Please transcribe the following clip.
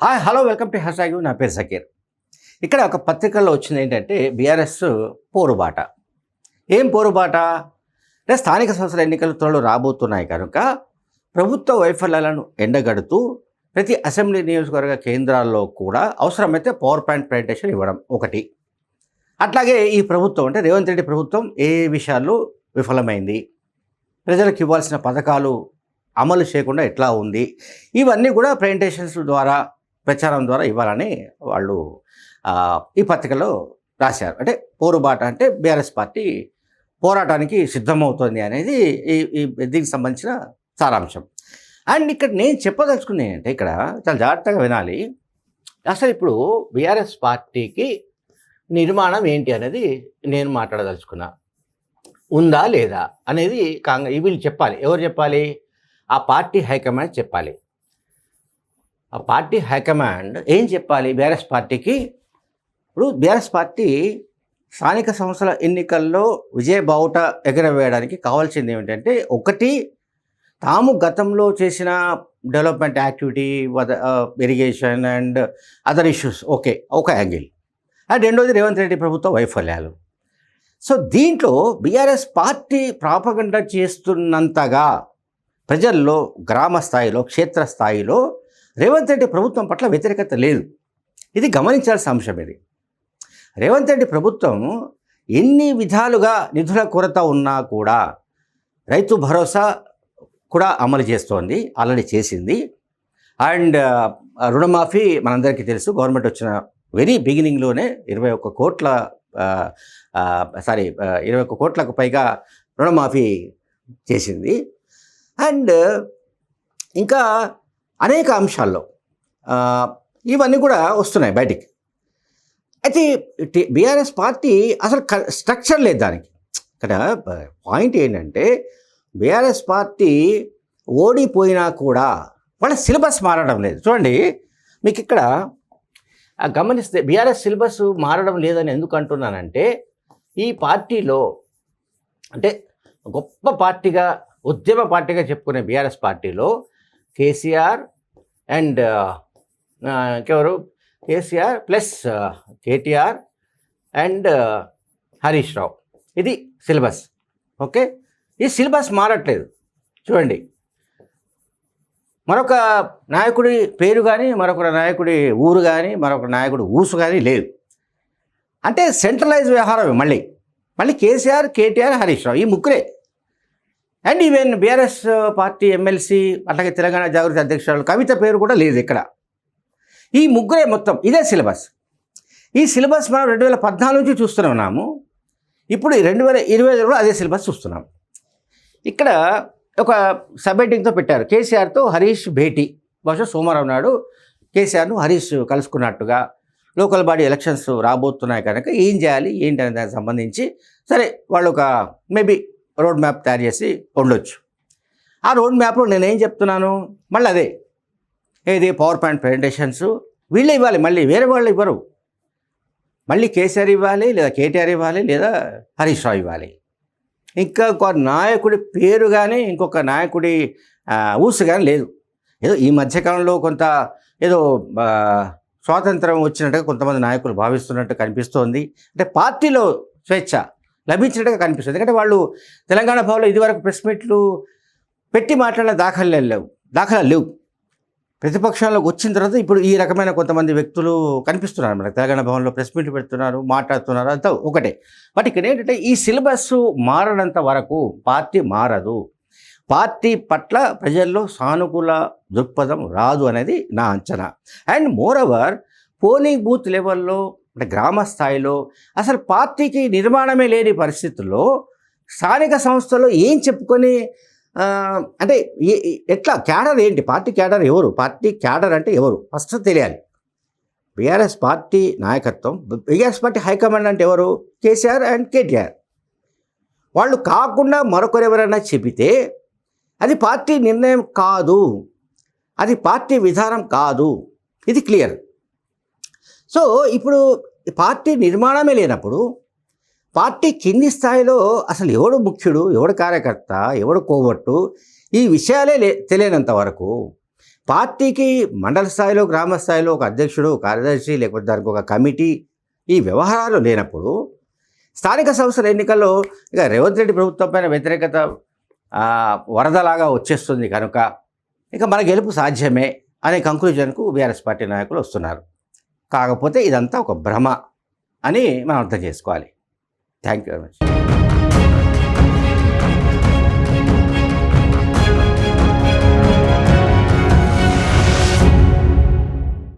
Hi hello welcome to hash నా పేరు సకీర్ ఇక్కడ ఒక పత్రికల్లో వచ్చింది ఏంటంటే బీఆర్ఎస్ పోరుబాట. ఏం పోరుబాట? అంటే స్థానిక సంస్థల ఎన్నికలు త్వరలో రాబోతున్నాయి కనుక ప్రభుత్వ వైఫల్యాలను ఎండగడుతూ ప్రతి అసెంబ్లీ నియోజకవర్గ కేంద్రాల్లో కూడా అవసరమైతే పవర్ పాయింట్ ప్రజెంటేషన్ ఇవ్వడం ఒకటి. అట్లాగే ఈ ప్రభుత్వం అంటే రేవంత్ రెడ్డి ప్రభుత్వం ఏ ఏ విషయాల్లో విఫలమైంది? ప్రజలకు ఇవ్వాల్సిన పథకాలు అమలు చేయకుండా ఎట్లా ఉంది? ఇవన్నీ కూడా ప్రజెంటేషన్స్ ద్వారా ప్రచారం ద్వారా ఇవ్వాలని వాళ్ళు ఈ పత్రికలో రాశారు. అంటే పోరుబాట అంటే బీఆర్ఎస్ పార్టీ పోరాటానికి సిద్ధమవుతుంది అనేది ఈ ఈ దీనికి సంబంధించిన సారాంశం. అండ్ ఇక్కడ నేను చెప్పదలుచుకునే అంటే ఇక్కడ చాలా జాగ్రత్తగా వినాలి. అసలు ఇప్పుడు బీఆర్ఎస్ పార్టీకి నిర్మాణం ఏంటి అనేది నేను మాట్లాడదలుచుకున్నా. ఉందా లేదా అనేది కాంగ్రెస్ వీళ్ళు చెప్పాలి. ఎవరు చెప్పాలి? ఆ పార్టీ హైకమాండ్ చెప్పాలి. ఆ పార్టీ హైకమాండ్ ఏం చెప్పాలి బీఆర్ఎస్ పార్టీకి? ఇప్పుడు బీఆర్ఎస్ పార్టీ స్థానిక సంస్థల ఎన్నికల్లో విజయ బావుట ఎగరవేయడానికి కావాల్సింది ఏమిటంటే ఒకటి తాము గతంలో చేసిన development activity irrigation and other issues okay ఒక యాంగిల్. అండ్ రెండోది రేవంత్ రెడ్డి ప్రభుత్వ వైఫల్యాలు. సో దీంట్లో బీఆర్ఎస్ పార్టీ ప్రాపగండ చేస్తున్నంతగా ప్రజల్లో గ్రామ స్థాయిలో క్షేత్ర స్థాయిలో రేవంత్ రెడ్డి ప్రభుత్వం పట్ల వ్యతిరేకత లేదు. ఇది గమనించాల్సిన అంశం ఇది. రేవంత్ రెడ్డి ప్రభుత్వం ఎన్ని విధాలుగా నిధుల కొరత ఉన్నా కూడా రైతు భరోసా కూడా అమలు చేస్తోంది ఆల్రెడీ చేసింది. అండ్ రుణమాఫీ మనందరికీ తెలుసు గవర్నమెంట్ వచ్చిన వెరీ బిగినింగ్లోనే ఇరవై ఒక్క కోట్ల సారీ ఇరవై ఒక్క కోట్లకు పైగా రుణమాఫీ చేసింది. అండ్ ఇంకా అనేక అంశాల్లో ఇవన్నీ కూడా వస్తున్నాయి బయటికి. అయితే బీఆర్ఎస్ పార్టీ అసలు స్ట్రక్చర్ లేదు దానికి. ఇక్కడ పాయింట్ ఏంటంటే బీఆర్ఎస్ పార్టీ ఓడిపోయినా కూడా వాళ్ళ సిలబస్ మారడం లేదు. చూడండి మీకు ఇక్కడ గమనిస్తే బీఆర్ఎస్ సిలబస్ మారడం లేదని ఎందుకు అంటున్నానంటే ఈ పార్టీలో అంటే గొప్ప పార్టీగా ఉద్యమ పార్టీగా చెప్పుకునే బీఆర్ఎస్ పార్టీలో కేసీఆర్ అండ్ uh, ఇంకెవరు? KCR plus uh, KTR and uh, Harish Rao. ఇది సిలబస్. ఓకే? ఈ సిలబస్ మారట్లేదు. చూడండి. మరొక నాయకుడి పేరు కానీ మరొక నాయకుడి ఊరు కానీ మరొక నాయకుడి ఊసు కానీ లేదు. అంటే సెంట్రలైజ్ వ్యవహారం మళ్ళీ. మళ్ళీ కేసీఆర్ కేటీఆర్ హరీష్ రావు. ఈ ముగ్గురే. And even BRS party MLC అట్లాగే తెలంగాణ జాగృతి అధ్యక్షురాలు కవిత పేరు కూడా లేదు ఇక్కడ. ఈ ముగ్గురే మొత్తం ఇదే సిలబస్. ఈ సిలబస్ మనం రెండు వేల పద్నాలుగు నుంచి చూస్తూనే ఉన్నాము ఇప్పుడు రెండు వేల ఇరవై కూడా అదే సిలబస్ చూస్తున్నాం. ఇక్కడ ఒక సబ్మిటింగ్తో పెట్టారు. కేసీఆర్తో హరీష్ భేటీ. బహుశా సోమవారం నాడు కేసీఆర్ను హరీష్ కలుసుకున్నట్టుగా లోకల్ బాడీ ఎలక్షన్స్ రాబోతున్నాయి కనుక ఏం చేయాలి ఏంటి అనే దానికి సంబంధించి సరే వాళ్ళు ఒక మేబీ రోడ్ మ్యాప్ తయారు చేసి ఉండొచ్చు. ఆ రోడ్ మ్యాప్లో నేనేం చెప్తున్నాను? మళ్ళీ అదే. ఏది? PowerPoint presentations. వీళ్ళే ఇవ్వాలి. మళ్ళీ వేరే వాళ్ళు ఇవ్వరు. మళ్ళీ కేసీఆర్ ఇవ్వాలి లేదా కేటీఆర్ ఇవ్వాలి లేదా హరీష్ రావు ఇవ్వాలి. ఇంకా ఒక నాయకుడి పేరు కానీ ఇంకొక నాయకుడి ఊసు కానీ లేదు. ఏదో ఈ మధ్యకాలంలో కొంత ఏదో స్వాతంత్రం వచ్చినట్టుగా కొంతమంది నాయకులు భావిస్తున్నట్టు కనిపిస్తోంది. అంటే పార్టీలో స్వేచ్ఛ. లభించినట్టుగా కనిపిస్తుంది. ఎందుకంటే వాళ్ళు తెలంగాణ భవన్లో ఇదివరకు ప్రెస్ మీట్లు పెట్టి మాట్లాడిన దాఖలు లేవు. దాఖలాలు లేవు. ప్రతిపక్షాల్లోకి వచ్చిన తర్వాత ఇప్పుడు ఈ రకమైన కొంతమంది వ్యక్తులు కనిపిస్తున్నారు మనకు. తెలంగాణ భవన్లో ప్రెస్ మీట్లు పెడుతున్నారు మాట్లాడుతున్నారు అంతా ఒకటే. బట్ ఇక్కడ ఏంటంటే ఈ సిలబస్ మారనంత వరకు పార్టీ మారదు. పార్టీ పట్ల ప్రజల్లో సానుకూల దృక్పథం రాదు అనేది నా అంచనా. And more over polling booth లెవెల్లో అంటే గ్రామ స్థాయిలో అసలు పార్టీకి నిర్మాణమే లేని పరిస్థితుల్లో స్థానిక సంస్థలో ఏం చెప్పుకొని అంటే ఎట్లా క్యాడర్ ఏంటి? పార్టీ క్యాడర్ ఎవరు? పార్టీ క్యాడర్ అంటే ఎవరు? ఫస్ట్ తెలియాలి. బీఆర్ఎస్ పార్టీ నాయకత్వం బీఆర్ఎస్ పార్టీ హైకమాండ్ అంటే ఎవరు? కేసీఆర్ అండ్ కేటీఆర్. వాళ్ళు కాకుండా మరొకరు ఎవరైనా చెబితే అది పార్టీ నిర్ణయం కాదు. అది పార్టీ విధానం కాదు. ఇది క్లియర్. సో ఇప్పుడు పార్టీ నిర్మాణమే లేనప్పుడు పార్టీ కింది స్థాయిలో అసలు ఎవడు ముఖ్యుడు ఎవడు కార్యకర్త ఎవడు కోబట్టు ఈ విషయాలే లే తెలియనంత వరకు పార్టీకి మండల స్థాయిలో గ్రామ స్థాయిలో ఒక అధ్యక్షుడు కార్యదర్శి లేకపోతే దానికి ఒక కమిటీ ఈ వ్యవహారాలు లేనప్పుడు స్థానిక సంస్థల ఎన్నికల్లో ఇక రేవంత్ రెడ్డి ప్రభుత్వం పైన వ్యతిరేకత వరదలాగా వచ్చేస్తుంది కనుక ఇక మన గెలుపు సాధ్యమే అనే కంక్లూజన్కు బీఆర్ఎస్ పార్టీ నాయకులు వస్తున్నారు. కాకపోతే ఇదంతా ఒక భ్రమ అని మనం అర్థం చేసుకోవాలి. Thank you very much